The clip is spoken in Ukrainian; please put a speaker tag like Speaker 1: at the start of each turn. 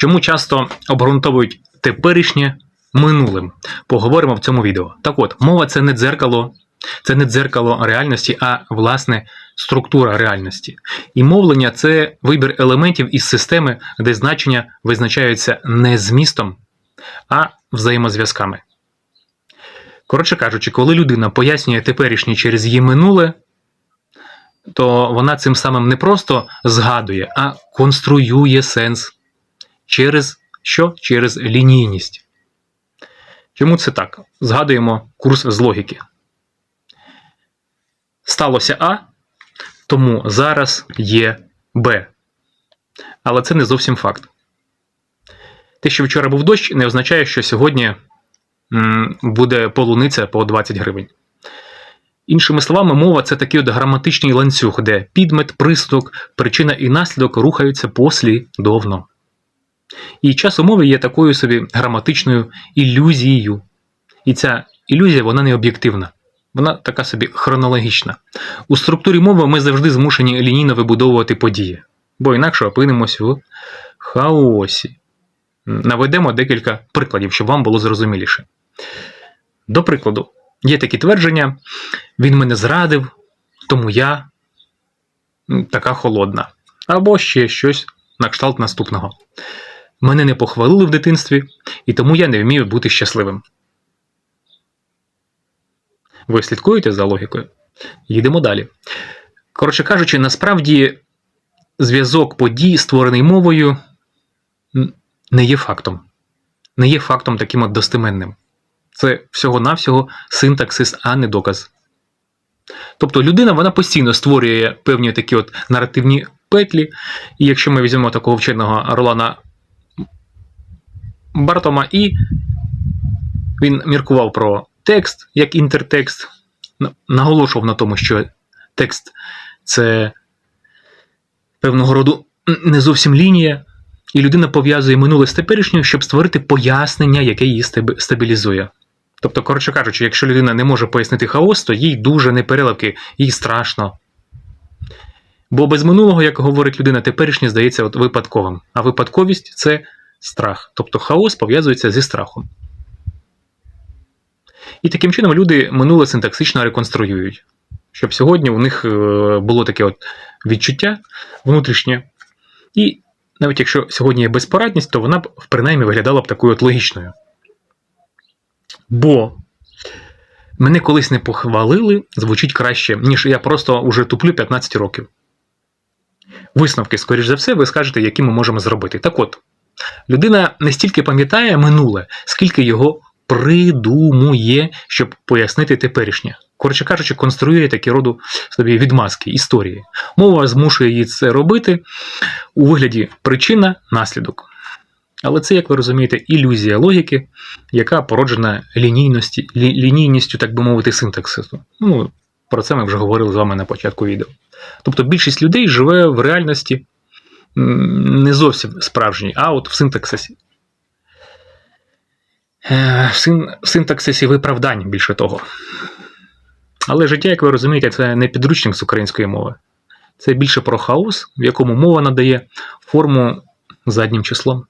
Speaker 1: Чому часто обґрунтовують теперішнє минулим? Поговоримо в цьому відео. Так от, мова це не дзеркало, це не дзеркало реальності, а власне структура реальності. І мовлення це вибір елементів із системи, де значення визначаються не змістом, а взаємозв'язками. Коротше кажучи, коли людина пояснює теперішнє через її минуле, то вона цим самим не просто згадує, а конструює сенс через що? Через лінійність. Чому це так? Згадуємо курс з логіки. Сталося А, тому зараз є Б. Але це не зовсім факт. Те, що вчора був дощ, не означає, що сьогодні буде полуниця по 20 гривень. Іншими словами, мова це такий от граматичний ланцюг, де підмет, пристук, причина і наслідок рухаються послідовно. І час умови є такою собі граматичною ілюзією. І ця ілюзія вона не об'єктивна, вона така собі хронологічна. У структурі мови ми завжди змушені лінійно вибудовувати події, бо інакше опинимось в хаосі. Наведемо декілька прикладів, щоб вам було зрозуміліше. До прикладу, є такі твердження: він мене зрадив, тому я така холодна. Або ще щось на кшталт наступного. Мене не похвалили в дитинстві, і тому я не вмію бути щасливим. Ви слідкуєте за логікою? Їдемо далі. Коротше кажучи, насправді зв'язок подій, створений мовою, не є фактом. Не є фактом таким от достеменним. Це всього-навсього синтаксис, а не доказ. Тобто людина вона постійно створює певні такі от наративні петлі, і якщо ми візьмемо такого вченого Ролана Бартома, і він міркував про текст як інтертекст, наголошував на тому, що текст це певного роду не зовсім лінія, і людина пов'язує минуле з теперішнім, щоб створити пояснення, яке її стабілізує. Тобто, коротше кажучи, якщо людина не може пояснити хаос, то їй дуже непереливки, їй страшно. Бо без минулого, як говорить людина, теперішнє здається от випадковим. А випадковість це страх. Тобто хаос пов'язується зі страхом. І таким чином люди минуле синтаксично реконструюють, щоб сьогодні у них е, було таке от відчуття внутрішнє. І навіть якщо сьогодні є безпорадність, то вона б принаймні виглядала б такою от логічною. Бо мене колись не похвалили, звучить краще, ніж я просто уже туплю 15 років. Висновки, скоріш за все, ви скажете, які ми можемо зробити. Так от, людина не стільки пам'ятає минуле, скільки його придумує, щоб пояснити теперішнє. Коротше кажучи, конструює такі роду собі відмазки, історії. Мова змушує її це робити у вигляді причина, наслідок. Але це, як ви розумієте, ілюзія логіки, яка породжена лінійності, лі, лінійністю, так би мовити, синтаксису. Ну, про це ми вже говорили з вами на початку відео. Тобто більшість людей живе в реальності не зовсім справжній, а от в синтаксисі. Е, в синтаксисі виправдань більше того. Але життя, як ви розумієте, це не підручник з української мови. Це більше про хаос, в якому мова надає форму заднім числом.